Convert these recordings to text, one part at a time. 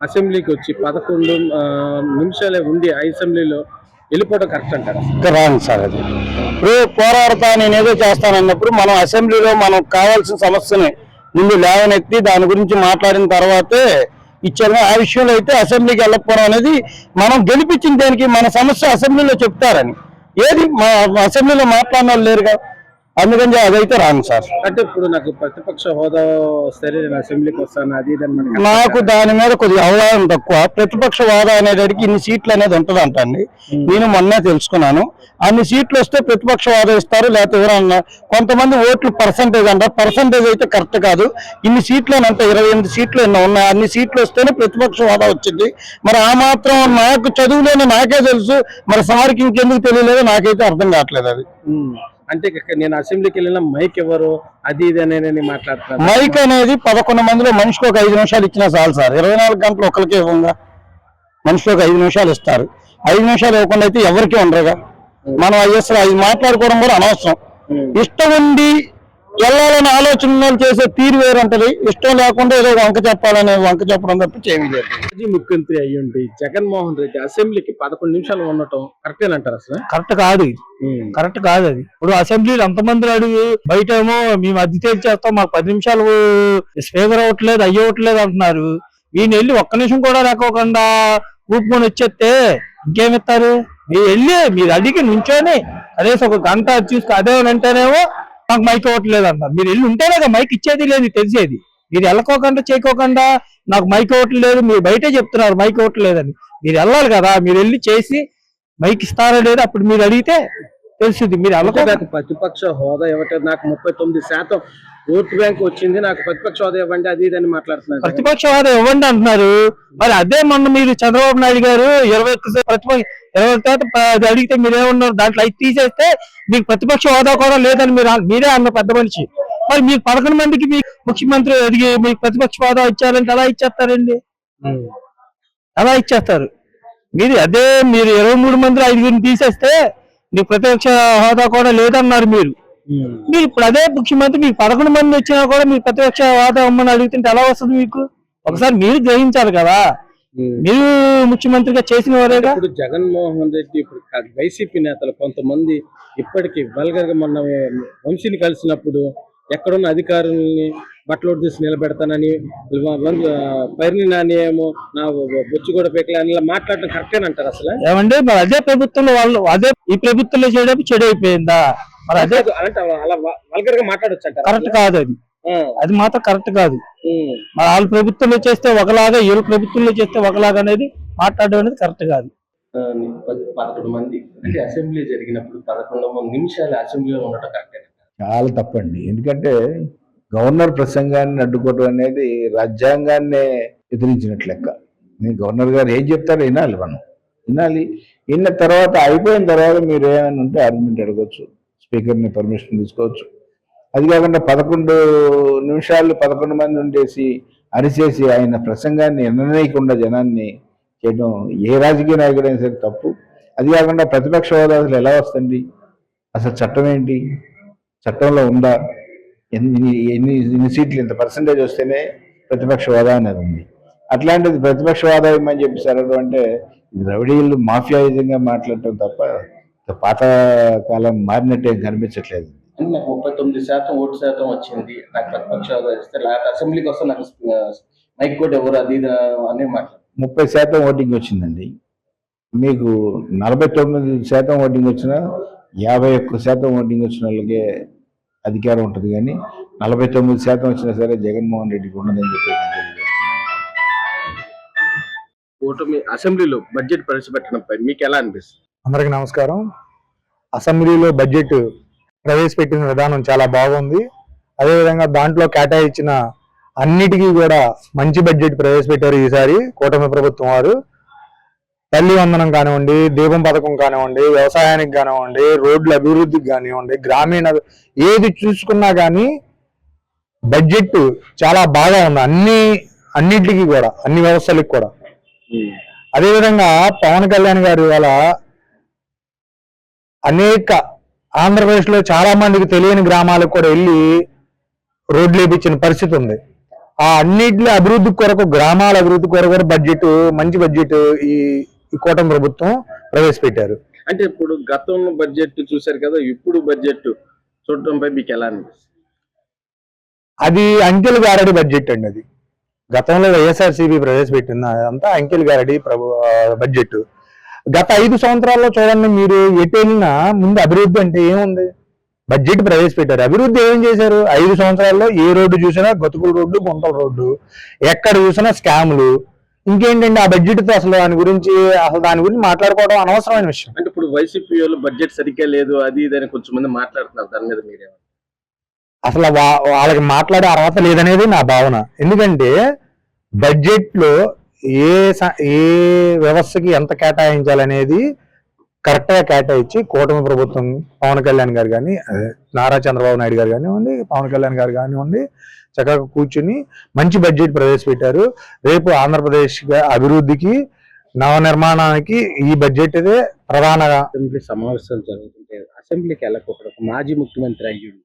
అసెంబ్లీకి వచ్చి పదకొండు నిమిషాలే ఉండి ఆ అసెంబ్లీలో వెళ్ళిపోవడం కరెక్ట్ అంటారు? రాంగ్ సార్ అది. ఇప్పుడు పోరాడతా నేను ఏదో చేస్తానన్నప్పుడు మనం అసెంబ్లీలో మనకు కావాల్సిన సమస్యని ముందు లేవనెత్తి దాని గురించి మాట్లాడిన తర్వాతే ఇచ్చారు ఆ విషయంలో అయితే అసెంబ్లీకి వెళ్ళకపోవడం అనేది మనం గెలిపించిన దానికి మన సమస్య అసెంబ్లీలో చెప్తారని. ఏది మా అసెంబ్లీలో మాట్లాడిన వాళ్ళు లేరుగా. అందుకని అదైతే రాంగ్ సార్. అంటే ఇప్పుడు నాకు ప్రతిపక్ష హోదా సరే నేను అసెంబ్లీకి వస్తాను అది నాకు దాని మీద కొద్దిగా అవగాహన తక్కువ. ప్రతిపక్ష వాదా అనేటికి ఇన్ని సీట్లు అనేది ఉంటుంది అంటండి. నేను మొన్నే తెలుసుకున్నాను. అన్ని సీట్లు వస్తే ప్రతిపక్ష వాదా ఇస్తారు లేకపోతే ఎవరన్నా కొంతమంది ఓట్లు పర్సంటేజ్ అంటారు. పర్సంటేజ్ అయితే కరెక్ట్ కాదు. ఇన్ని సీట్లు అని అంటే ఇరవై ఎనిమిది సీట్లు ఎన్నో ఉన్నాయి. అన్ని సీట్లు వస్తేనే ప్రతిపక్ష హోదా వచ్చింది. మరి ఆ మాత్రం నాకు చదువులేని నాకే తెలుసు. మరి సార్కి ఇంకెందుకు తెలియలేదో? నాకైతే అర్థం కావట్లేదు అది. అంటే నేను అసెంబ్లీకి వెళ్ళిన మైక్ ఎవరు? అది ఇది అని నేను మాట్లాడుతున్నాను. మైక్ అనేది పదకొండు మందిలో మనిషికి ఒక ఐదు నిమిషాలు ఇచ్చినా చాలు సార్. ఇరవై నాలుగు గంటలు ఒకరికే ఇవ్వంగా. మనిషికి ఒక ఐదు నిమిషాలు ఇస్తారు. ఐదు నిమిషాలు ఇవ్వకుండా అయితే ఎవరికి ఉండరుగా. మనం అయ్యేసరి అది మాట్లాడుకోవడం కూడా అనవసరం. ఇష్టం ఉండి వెళ్ళాలని ఆలోచనలు చేసే తీరు వేరుంటది. ఇష్టం లేకుండా ఏదో వంక చెప్పాలని వంక చెప్పడం తప్పించి ఏమీ లేదు. మాజీ ముఖ్యమంత్రి అయ్యుండి జగన్మోహన్ రెడ్డి అసెంబ్లీకి పదకొండు నిమిషాలు ఉండటం కరెక్టేనంటారు అసలు కరెక్ట్ కాదు. కరెక్ట్ కాదు అది. ఇప్పుడు అసెంబ్లీలో ఎంతమంది అడుగు బయట ఏమో మేము అద్దె చేస్తాం మాకు పది నిమిషాలు స్పీకర్ అవ్వట్లేదు అయ్యవట్లేదు అంటున్నారు. ఈయన వెళ్ళి ఒక్క నిమిషం కూడా లేకోకుండా ఊపుకొని వచ్చేస్తే ఇంకేమిస్తారు? మీరు వెళ్ళి మీరు అడిగి నుంచొని కనీసం ఒక గంట చూసుకు అదే అంటేనేమో మాకు మైక్ ఇవ్వట్లేదు అంటారు మీరు వెళ్ళి ఉంటే కదా మైక్ ఇచ్చేది లేదు తెలిసేది. మీరు వెళ్ళకోకుండా చేయకోకుండా నాకు మైక్ అవ్వట్లేదు మీరు బయటే చెప్తున్నారు మైక్ ఇవ్వట్లేదని. మీరు వెళ్ళాలి కదా మీరు వెళ్ళి చేసి మైక్ ఇస్తారా లేదు అప్పుడు మీరు అడిగితే తెలుసుది మీరు అంటే వెళ్ళకో ప్రతిపక్ష హోదా ఇవ్వటం నాకు ముప్పై తొమ్మిది శాతం ఓటు బ్యాంక్ వచ్చింది నాకు ప్రతిపక్ష హోదా ఇవ్వండి అది ఇది అని మాట్లాడుతున్నారు. ప్రతిపక్ష హోదా ఇవ్వండి అంటున్నారు. మరి అదే మొన్న మీరు చంద్రబాబు నాయుడు గారు ఇరవై ప్రతిపక్ష ఇరవై ఒక్క అది అడిగితే మీరు ఏమన్నారు? దాంట్లో అయితే తీసేస్తే మీకు ప్రతిపక్ష హోదా కూడా లేదని మీరు మీరే అన్న పెద్ద మనిషి. మరి మీకు పదకొండు మందికి మీ ముఖ్యమంత్రి అడిగి మీకు ప్రతిపక్ష హోదా ఇచ్చారంటే ఎలా ఇచ్చేస్తారండి? ఎలా ఇచ్చేస్తారు? మీరు అదే మీరు ఇరవై మూడు మంది ఐదుగురిని తీసేస్తే మీకు ప్రతిపక్ష హోదా కూడా లేదన్నారు మీరు. మీరు ఇప్పుడు అదే ముఖ్యమంత్రి మీకు పదకొండు మంది వచ్చినా కూడా మీరు ప్రతిపక్ష హోదా ఇమ్మని అడుగుతుంటే ఎలా వస్తుంది మీకు? ఒకసారి మీరు గ్రహించాలి కదా. ఉమ్. మీరు ముఖ్యమంత్రిగా చేసిన వారేగా? ఇప్పుడు జగన్మోహన్ రెడ్డి ఇప్పుడు వైసీపీ నేతలు కొంతమంది ఇప్పటికీ వల్గర్గా మొన్న వంశీని కలిసినప్పుడు ఎక్కడున్న అధికారుల్ని బట్టలు తీసి నిలబెడతానని పైరిని నాని ఏమో నా బొచ్చు కూడా పెక్కలే అని ఇలా మాట్లాడటం కరెక్టేనంటారు అసలు? ఏమంటే అదే ప్రభుత్వంలో వాళ్ళు అదే ఈ ప్రభుత్వంలో చేయడం చెడు అయిపోయిందా? మరి అదే కరెక్ట్ కాదు అది. అది మాత్రం కరెక్ట్ కాదు. మరి వాళ్ళ ప్రభుత్వంలో చేస్తే ఒకలాగా వీళ్ళ ప్రభుత్వంలో చేస్తే ఒకలాగా అనేది మాట్లాడడం అనేది కరెక్ట్ కాదు. పదకొండు మంది. అంటే అసెంబ్లీ జరిగినప్పుడు పదకొండు మంది నిమిషాలు అసెంబ్లీలో ఉండటం కరెక్టే చాలా తప్పండి. ఎందుకంటే గవర్నర్ ప్రసంగాన్ని అడ్డుకోవడం అనేది రాజ్యాంగాన్నే ఎదిరించినట్లు లెక్క. నేను గవర్నర్ గారు ఏం చెప్తారో వినాలి మనం. వినాలి. విన్న తర్వాత అయిపోయిన తర్వాత మీరు ఏమైనా ఉంటే ఆర్గ్యుమెంట్ అడగచ్చు. స్పీకర్ని పర్మిషన్ తీసుకోవచ్చు. అది కాకుండా పదకొండు నిమిషాలు పదకొండు మంది ఉండేసి అరిచేసి ఆయన ప్రసంగాన్ని నిర్ణయకుండా జనాన్ని చేయడం ఏ రాజకీయ నాయకుడైనా సరే తప్పు. అది కాకుండా ప్రతిపక్ష హోదా అసలు ఎలా వస్తుంది అసలు చట్టం ఏంటి? చట్టంలో ఉందా? ఎన్ని ఎన్ని ఎన్ని సీట్లు ఇంత పర్సంటేజ్ వస్తేనే ప్రతిపక్ష హోదా అనేది ఉంది. అట్లాంటిది ప్రతిపక్ష హోదా ఇమ్మని చెప్పి సరడం అంటే ఇది రౌడీలు మాఫియాయుధంగా మాట్లాడటం తప్ప పాత కాలం మారినట్టు ఏం కనిపించట్లేదు. అంటే నాకు ముప్పై తొమ్మిది శాతం ఓటు శాతం వచ్చింది. నాకు ప్రతిపక్ష హోదా ఇస్తే లేకపోతే అసెంబ్లీకి వస్తే నాకు మైక్ కూడా ఎవరు అది అని మాట్లాడు ముప్పై శాతం ఓటింగ్ వచ్చిందండి. మీకు నలభై తొమ్మిది శాతం ఓటింగ్ వచ్చినా యాభై ఒక్క శాతం ఓటింగ్ వచ్చిన వాళ్ళకే అధికారం ఉంటుంది కానీ నలభై తొమ్మిది శాతం వచ్చినా సరే జగన్మోహన్ రెడ్డికి ఉండదని చెప్పి. కూటమి అసెంబ్లీలో బడ్జెట్ ప్రవేశపెట్టడంపై మీకు ఎలా అనిపిస్తుంది? అందరికి నమస్కారం. అసెంబ్లీలో బడ్జెట్ ప్రవేశపెట్టిన విధానం చాలా బాగుంది. అదేవిధంగా దాంట్లో కేటాయించిన అన్నిటికీ కూడా మంచి బడ్జెట్ ప్రవేశపెట్టారు ఈసారి కూటమి ప్రభుత్వం వారు. తల్లి వందనం కానివ్వండి దీపం పథకం కానివ్వండి వ్యవసాయానికి కానివ్వండి రోడ్ల అభివృద్ధికి కానివ్వండి గ్రామీణ ఏది చూసుకున్నా కానీ బడ్జెట్ చాలా బాగా ఉంది. అన్ని అన్నిటికీ కూడా అన్ని వ్యవస్థలకు కూడా. అదేవిధంగా పవన్ కళ్యాణ్ గారు ఇవాళ అనేక ఆంధ్రప్రదేశ్లో చాలా మందికి తెలియని గ్రామాలకు కూడా వెళ్ళి రోడ్లు వేపించిన పరిస్థితి ఉంది. ఆ అన్నిటి అభివృద్ధి కొరకు గ్రామాల అభివృద్ధి కొరకు బడ్జెట్ మంచి బడ్జెట్ ఈ ఈ కూటమి ప్రభుత్వం ప్రవేశపెట్టారు. అంటే ఇప్పుడు గతంలో బడ్జెట్ చూశారు కదా ఇప్పుడు బడ్జెట్ చూడటంపై మీకు ఎలా అది అంకెల్ గారడి బడ్జెట్ అండి అది. గతంలో వైఎస్ఆర్సీపీ ప్రవేశపెట్టింది అదంతా అంకెల్ గారడి ప్రభు బడ్జెట్. గత ఐదు సంవత్సరాల్లో చూడండి మీరు ఎటు వెళ్ళినా ముందు అభివృద్ధి అంటే ఏముంది? బడ్జెట్ ప్రవేశపెట్టారు. అభివృద్ధి ఏం చేశారు? ఐదు సంవత్సరాల్లో ఏ రోడ్డు చూసినా గతుకుల రోడ్డు గుంతల రోడ్డు ఎక్కడ చూసినా స్కాములు. ఇంకేంటండి ఆ బడ్జెట్తో అసలు దాని గురించి అసలు దాని గురించి మాట్లాడుకోవడం అనవసరమైన విషయం. అంటే ఇప్పుడు వైసీపీ వాళ్ళు బడ్జెట్ సరిగ్గా లేదు అది ఇది అని కొంచెం మంది మాట్లాడుతున్నారు. దాని మీద మీరేమో అసలు వా- వాళ్ళకి మాట్లాడే అర్హత లేదనేది నా భావన. ఎందుకంటే బడ్జెట్లో ఏ ఏ వ్యవస్థకి ఎంత కేటాయించాలనేది కరెక్ట్గా కేటాయించి కూటమి ప్రభుత్వం పవన్ కళ్యాణ్ గారు కానీ అదే, నారా చంద్రబాబు నాయుడు గారు కానివ్వండి పవన్ కళ్యాణ్ గారు కానివ్వండి చక్కగా కూర్చుని మంచి బడ్జెట్ ప్రవేశపెట్టారు. రేపు ఆంధ్రప్రదేశ్ అభివృద్ధికి నవనిర్మాణానికి ఈ బడ్జెట్ ఇదే ప్రధాన అసెంబ్లీ సమావేశాలు జరుగుతుంటాయి. అసెంబ్లీకి వెళ్ళకపోవడం ఒక మాజీ ముఖ్యమంత్రి అయ్యుండి.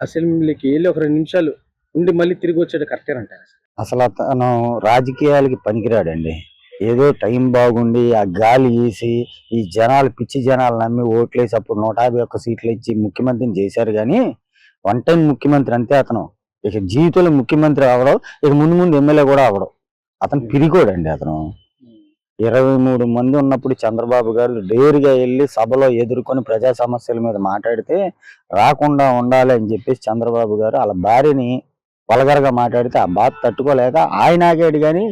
అసెంబ్లీకి వెళ్ళి ఒక రెండు నిమిషాలు ఉండి మళ్ళీ తిరిగి వచ్చాడు కరెక్టే అంటారు అసలు. అతను రాజకీయాలకి పనికిరాడండి. ఏదో టైం బాగుండి ఆ గాలి వేసి ఈ జనాలు పిచ్చి జనాలు నమ్మి ఓట్లేసి అప్పుడు నూట యాభై ఒక్క సీట్లు ఇచ్చి ముఖ్యమంత్రిని చేశారు కానీ వన్ టైం ముఖ్యమంత్రి అంతే అతను. ఇక జీవితంలో ముఖ్యమంత్రి అవడం ఇక ముందు ముందు ఎమ్మెల్యే కూడా అవడం అతను పిరికోడండి అతను. ఇరవై మూడు మంది ఉన్నప్పుడు చంద్రబాబు గారు డేరుగా వెళ్ళి సభలో ఎదుర్కొని ప్రజా సమస్యల మీద మాట్లాడితే రాకుండా ఉండాలి అని చెప్పేసి చంద్రబాబు గారు వాళ్ళ భార్యని వలగరగా మాట్లాడితే ఆ బాధ తట్టుకోలేక ఆయన ఆగాడు కానీ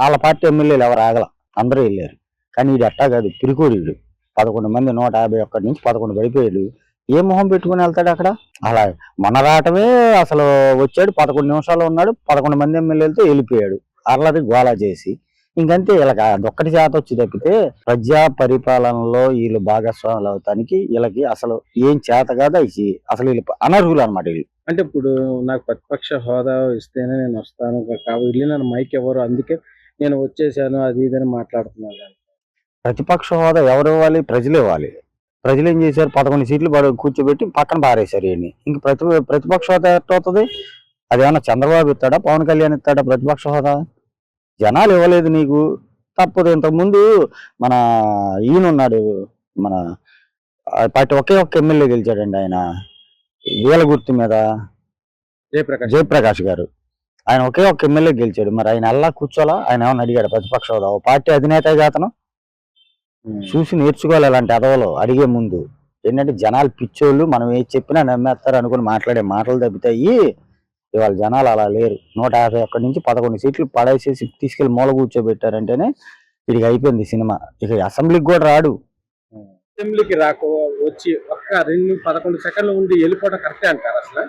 వాళ్ళ పార్టీ ఎమ్మెల్యేలు ఎవరు ఆగల అందరూ వెళ్ళారు. కానీ ఇది అట్టా కాదు పిరికోడు పదకొండు మంది నూట యాభై ఒక్కటి నుంచి పదకొండు పడిపోయాడు. ఏ మొహం పెట్టుకుని వెళ్తాడు అక్కడ? అలా మన రావటమే అసలు వచ్చాడు పదకొండు నిమిషాలు ఉన్నాడు పదకొండు మంది ఎమ్మెల్యేలతో వెళ్ళిపోయాడు. అర్లది గోలా చేసి ఇంకంతే వీళ్ళకి అదొక్కటి చేత వచ్చి తప్పితే ప్రజా పరిపాలనలో వీళ్ళు భాగస్వాములు అవుతానికి వీళ్ళకి అసలు ఏం చేత కాదు అసలు వీళ్ళు అనర్హులు అనమాట వీళ్ళు. అంటే ఇప్పుడు నాకు ప్రతిపక్ష హోదా ఇస్తేనే నేను వస్తాను కాబట్టి వెళ్ళిన మైక్ ఎవరు అందుకే నేను వచ్చేసాను అది ఇది అని మాట్లాడుతున్నాను ప్రతిపక్ష హోదా ఎవరు ఇవ్వాలి? ప్రజలు ఇవ్వాలి. ప్రజలు ఏం చేశారు? పదకొండు సీట్లు పడ- కూర్చోబెట్టి పక్కన పారేశారు ఈయన్ని ఇంక ప్రతి ప్రతిపక్ష హోదా ఎట్టవుతుంది అదేమన్నా చంద్రబాబు ఇస్తాడా? పవన్ కళ్యాణ్ ఇస్తాడా ప్రతిపక్ష హోదా? జనాలు ఇవ్వలేదు నీకు. తప్పదు ఇంతకుముందు మన ఈయన ఉన్నాడు మన పార్టీ ఒకే ఒక్క ఎమ్మెల్యే గెలిచాడండి ఆయన వీళ్ళ గుర్తు మీద. జయప్రకాష్. జయప్రకాష్ గారు. ఆయన ఒకే ఒక్క ఎమ్మెల్యే గెలిచాడు. మరి ఆయన అల్లా కూర్చోలా? ఆయన ఏమన్నా అడిగాడు ప్రతిపక్ష? హోదా పార్టీ అధినేత అతను? చూసి నేర్చుకోవాలి అలాంటి అదవలు అడిగే ముందు. ఏంటంటే జనాలు పిచ్చోళ్ళు మనం ఏది చెప్పినా నమ్మేస్తారు అనుకుని మాట్లాడే మాటలు తగ్గుతాయి ఇవాళ జనాలు అలా లేరు. నూట యాభై ఒక్కటి నుంచి పదకొండు సీట్లు పడేసేసి తీసుకెళ్ళి మూల కూర్చోబెట్టారంటేనే ఇది అయిపోయింది సినిమా. ఇక అసెంబ్లీకి కూడా రాడు. అసెంబ్లీకి రాకో వచ్చి ఒక్క రెండు పదకొండు సెకండ్లు ఉండి వెళ్ళిపోవడం కరెక్టే అంటారు అసలు?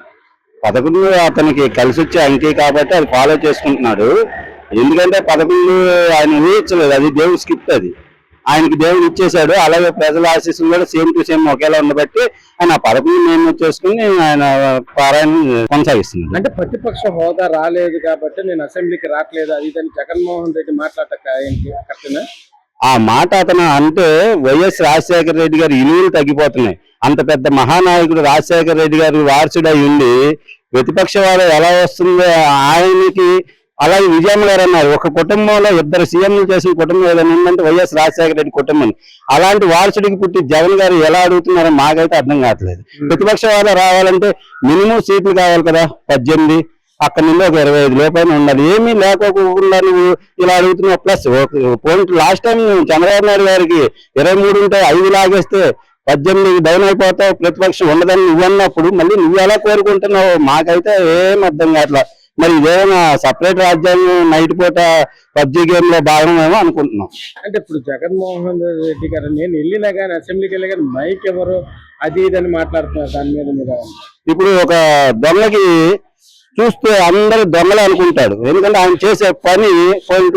పదకొండు అతనికి కలిసి వచ్చే అంకే కాబట్టి అది ఫాలో చేసుకుంటున్నాడు. ఎందుకంటే పదకొండు ఆయన ఊహించలేదు. అది దేవుడు స్కిప్ అది. ఆయనకి దేవుడు ఇచ్చేశాడు. అలాగే ప్రజల ఆశీస్సులు కూడా సేమ్ టు సేమ్ ఒకేలా ఉండబట్టి ఆయన ఆ పదకొండు మేము చేసుకుని ఆయన పారాయణ కొనసాగిస్తున్నాడు. అంటే ప్రతిపక్ష హోదా రాలేదు కాబట్టి నేను అసెంబ్లీకి రావట్లేదు అది జగన్మోహన్ రెడ్డి మాట్లాడక ఏంటి? కరెక్టేనా ఆ మాట అతను అంటే వైఎస్ రాజశేఖర రెడ్డి గారి ఇలువలు తగ్గిపోతున్నాయి. అంత పెద్ద మహానాయకుడు రాజశేఖర రెడ్డి గారి వారసుడై ఉండి ప్రతిపక్ష వారు ఎలా వస్తుందో ఆయనకి అలాగే విజయమ్మ గారు అన్నారు ఒక కుటుంబంలో ఇద్దరు సీఎంలు చేసిన కుటుంబం ఏదైనా ఉందంటే వైఎస్ రాజశేఖర రెడ్డి కుటుంబం. అలాంటి వారసుడికి పుట్టి జగన్ గారు ఎలా అడుగుతున్నారో మాకైతే అర్థం కావట్లేదు. ప్రతిపక్ష వారు రావాలంటే మినిమం సీట్లు కావాలి కదా పద్దెనిమిది. అక్కడ నుండి ఒక ఇరవై ఐదు లోపల ఉండాలి. ఏమీ లేకోకుండా నువ్వు ఇలా అడుగుతున్నావు. Plus point last time Chandrababu Naidu గారికి ఇరవై మూడు ఉంటే ఐదు లాగేస్తే పద్దెనిమిది డౌన్ అయిపోతావు. ప్రతిపక్షం ఉండదని నువ్వు అన్నప్పుడు మళ్ళీ నువ్వు ఎలా కోరుకుంటున్నావు మాకైతే ఏం అర్థం కావట్లా మరి ఇదేమైనా సపరేట్ రాజ్యాంగం నైట్ పూట పబ్జి గేమ్లో భాగమేమో అనుకుంటున్నాం. అంటే ఇప్పుడు జగన్మోహన్ రెడ్డి గారు నేను వెళ్ళినా కానీ అసెంబ్లీకి వెళ్ళినా కానీ మైక్ ఎవరు? అది ఇది అని మాట్లాడుతున్నారు దాని మీద మీరు ఇప్పుడు ఒక దొంగకి చూస్తే అందరూ దొంగలే అనుకుంటాడు. ఎందుకంటే ఆయన చేసే పని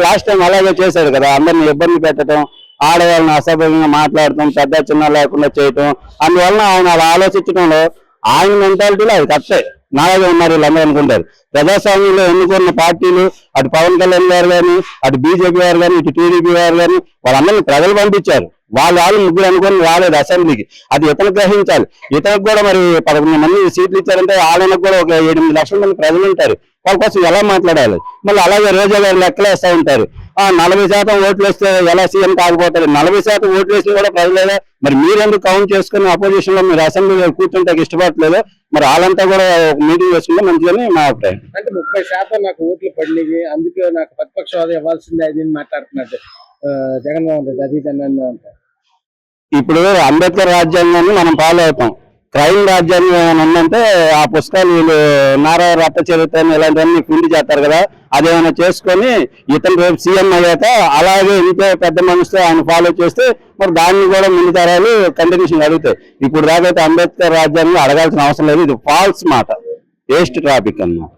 లాస్ట్ టైం అలాగే చేశాడు కదా. అందరిని ఇబ్బంది పెట్టడం ఆడవాళ్ళని అసభ్యంగా మాట్లాడటం పెద్ద చిన్న లేకుండా చేయటం అందువలన ఆయన అలా ఆలోచించడంలో ఆయన మెంటాలిటీలో అది కరెక్టే. నాలాగే ఉన్నారు వీళ్ళందరూ అనుకుంటారు. ప్రజాస్వామ్యంలో ఎన్నుకున్న పార్టీలు అటు పవన్ కళ్యాణ్ గారు కానీ అటు బీజేపీ గారు కానీ ఇటు టీడీపీ గారు కానీ వాళ్ళందరినీ ప్రజలు పంపించారు. వాళ్ళు వాళ్ళు ముగ్గురు అనుకొని రాలేదు అసెంబ్లీకి. అది ఇతను గ్రహించాలి? ఇతనికి కూడా మరి పదకొండు మంది సీట్లు ఇచ్చారంటే వాళ్ళకి కూడా ఒక ఎనిమిది లక్షల మంది ప్రజలు ఉంటారు. వాళ్ళ కోసం ఎలా మాట్లాడాలి? మళ్ళీ అలాగే రోజా గారు లెక్కలేస్తూ ఉంటారు. ఆ నలభై శాతం ఓట్లు వేస్తే ఎలా సీఎం కాకపోతారు నలభై శాతం ఓట్లు వేసి కూడా ప్రజలేదా మరి మీరెందుకు కౌంట్ చేసుకుని అపోజిషన్లో మీరు అసెంబ్లీలో కూర్చుంటే ఇష్టపడట్లేదు. మరి వాళ్ళంతా కూడా ఒక మీటింగ్ చేసుకుంటే మంచిదని మా అభిప్రాయం. అంటే ముప్పై శాతం నాకు ఓట్లు పడినాయి అందుకే నాకు ప్రతిపక్ష హోదా ఇవ్వాల్సిందే అది ఆ, జగన్మోహన్ రెడ్డి అది అంటారు. ఇప్పుడు అంబేద్కర్ రాజ్యాంగాన్ని మనం ఫాలో అవుతాం. క్రైమ్ రాజ్యాంగం ఏమైనా ఉందంటే ఆ పుస్తకాలు వీళ్ళు నారా రత్న చరిత్ర ఇలాంటివన్నీ ప్రింట్ చేస్తారు కదా అదేమైనా చేసుకొని ఇతను రేపు సీఎం అయ్యాక అలాగే ఇంకో పెద్ద మనసుతో ఆయన ఫాలో చేస్తే మరి దాన్ని కూడా ముందు తరాలు కంటిన్యూషన్ అడుగుతాయి. ఇప్పుడు దాకైతే అంబేద్కర్ రాజ్యాంగం అడగాల్సిన అవసరం లేదు. ఇది ఫాల్స్ మాట. వేస్ట్ టాపిక్ అన్నమాట.